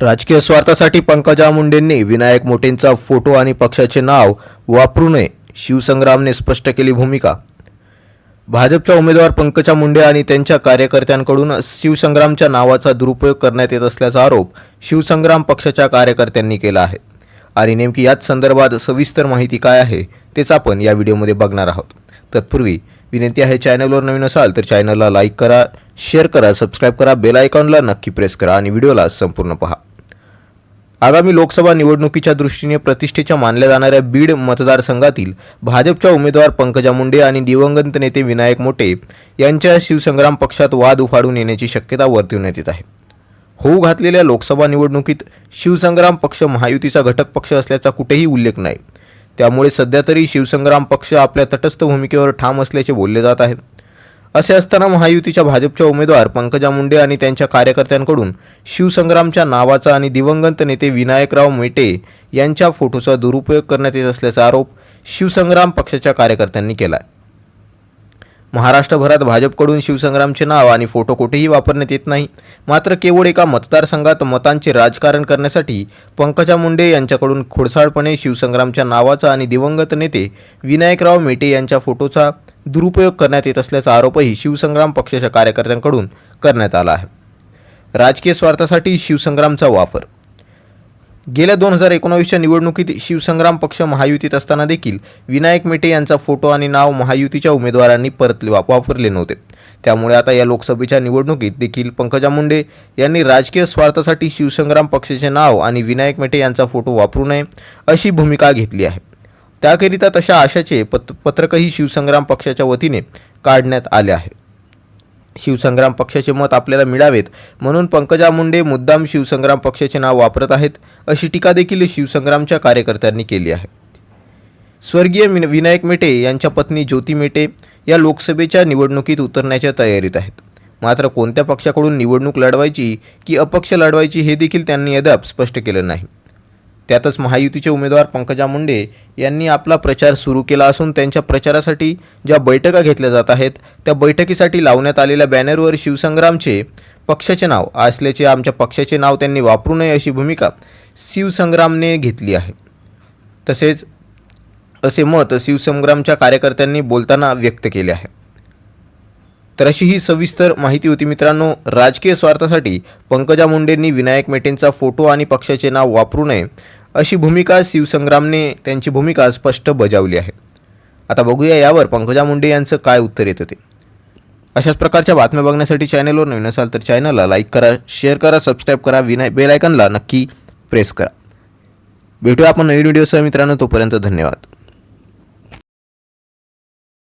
राजकीय स्वार्थासाठी पंकजा मुंडेंनी विनायक मोटेंचा फोटो आणि पक्षाचे नाव वापरू नये शिवसंग्रामने स्पष्ट केली भूमिका. भाजपच्या उमेदवार पंकजा मुंडे आणि त्यांच्या कार्यकर्त्यांकडून शिवसंग्रामच्या नावाचा दुरुपयोग करण्यात येत असल्याचा आरोप शिवसंग्राम पक्षाच्या कार्यकर्त्यांनी केला आहे. आणि नेमकी याच संदर्भात सविस्तर माहिती काय आहे तेच आपण या व्हिडिओमध्ये बघणार आहोत. तत्पूर्वी विनंती आहे चॅनलवर नवीन असाल तर चॅनलला लाईक करा शेअर करा सबस्क्राईब करा बेल आयकॉनला नक्की प्रेस करा आणि व्हिडिओला संपूर्ण पहा. आगामी लोकसभा निवडणुकीच्या दृष्टीने प्रतिष्ठेच्या मानल्या जाणाऱ्या बीड मतदारसंघातील भाजपच्या उमेदवार पंकजा मुंडे आणि दिवंगत नेते विनायक मोटे यांच्या शिवसंग्राम पक्षात वाद उफाडून येण्याची शक्यता वर्तवण्यात येत आहे. होऊ घातलेल्या लोकसभा निवडणुकीत शिवसंग्राम पक्ष महायुतीचा घटक पक्ष असल्याचा कुठेही उल्लेख नाही. त्यामुळे सध्या तरी शिवसंग्राम पक्ष आपल्या तटस्थ भूमिकेवर ठाम असल्याचे बोलले जात आहे. असे असताना महायुतीच्या भाजपच्या उमेदवार पंकजा मुंडे आणि त्यांच्या कार्यकर्त्यांकडून शिवसंग्रामच्या नावाचा आणि दिवंगत नेते विनायकराव मेटे यांच्या फोटोचा दुरुपयोग करण्यात येत असल्याचा आरोप शिवसंग्राम पक्षाच्या कार्यकर्त्यांनी केला आहे महाराष्ट्रभरात भाजपकडून शिवसंग्रामचे नाव आणि फोटो कुठेही वापरण्यात येत नाही. मात्र केवळ एका मतदारसंघात मतांचे राजकारण करण्यासाठी पंकजा मुंडे यांच्याकडून खोडसाळपणे शिवसंग्रामच्या नावाचा आणि दिवंगत नेते विनायकराव मेटे यांच्या फोटोचा दुरुपयोग करण्यात येत असल्याचा आरोपही शिवसंग्राम पक्षाच्या कार्यकर्त्यांकडून करण्यात आला आहे. राजकीय स्वार्थासाठी शिवसंग्रामचा वापर गेल्या दोन हजार एकोणावीसच्या निवडणुकीत शिवसंग्राम पक्ष महायुतीत असताना देखील विनायक मेटे यांचा फोटो आणि नाव महायुतीच्या उमेदवारांनी परतले वा- वापरले नव्हते. त्यामुळे आता या लोकसभेच्या निवडणुकीत देखील पंकजा मुंडे यांनी राजकीय स्वार्थासाठी शिवसंग्राम पक्षाचे नाव आणि विनायक मेटे यांचा फोटो वापरू नये अशी भूमिका घेतली आहे. त्याकरिता तशा आशाचे पत पत्रकही शिवसंग्राम पक्षाच्या वतीने काढण्यात आले आहे. शिवसंग्राम पक्षाचे मत आपल्याला मिळावेत. म्हणून पंकजा मुंडे मुद्दाम शिवसंग्राम पक्षाचे नाव वापरत आहेत अशी टीका देखील शिवसंग्रामच्या कार्यकर्त्यांनी केली आहे. स्वर्गीय विन- विनायक मेटे यांच्या पत्नी ज्योती मेटे या लोकसभेच्या निवडणुकीत उतरण्याच्या तयारीत आहेत. मात्र कोणत्या पक्षाकडून निवडणूक लढवायची की अपक्ष लढवायची हे देखील त्यांनी अद्याप स्पष्ट केलं नाही. त्यातच महायुतीचे उमेदवार पंकजा मुंडे यांनी आपला प्रचार सुरू केला असून त्यांच्या प्रचारासाठी ज्या बैठका घेतल्या जात आहेत त्या बैठकीसाठी लावण्यात आलेल्या बॅनरवर शिवसंग्रामचे पक्षाचे नाव असल्याचे आमच्या पक्षाचे नाव त्यांनी वापरू नये अशी भूमिका शिवसंग्रामने घेतली आहे. तसेच असे मत शिवसंग्रामच्या कार्यकर्त्यांनी बोलताना व्यक्त केले आहे. तर अशी ही सविस्तर माहिती होती मित्रांनो. राजकीय स्वार्थासाठी पंकजा मुंडेंनी विनायक मेटेंचा फोटो आणि पक्षाचे नाव वापरू नये. अशी भूमिका शिवसंग्रामने त्यांची भूमिका स्पष्ट बजावली आहे. आता बघूया यावर पंकजा मुंडे यांचं काय उत्तर येतं ते. अशाच प्रकारच्या बातम्या बघण्यासाठी चॅनलवर नवीन असाल तर चॅनलला लाईक करा शेअर करा सबस्क्राईब करा विनाय बेल आयकनला नक्की प्रेस करा. भेटूया आपण नवीन व्हिडिओसह मित्रांनो तोपर्यंत धन्यवाद.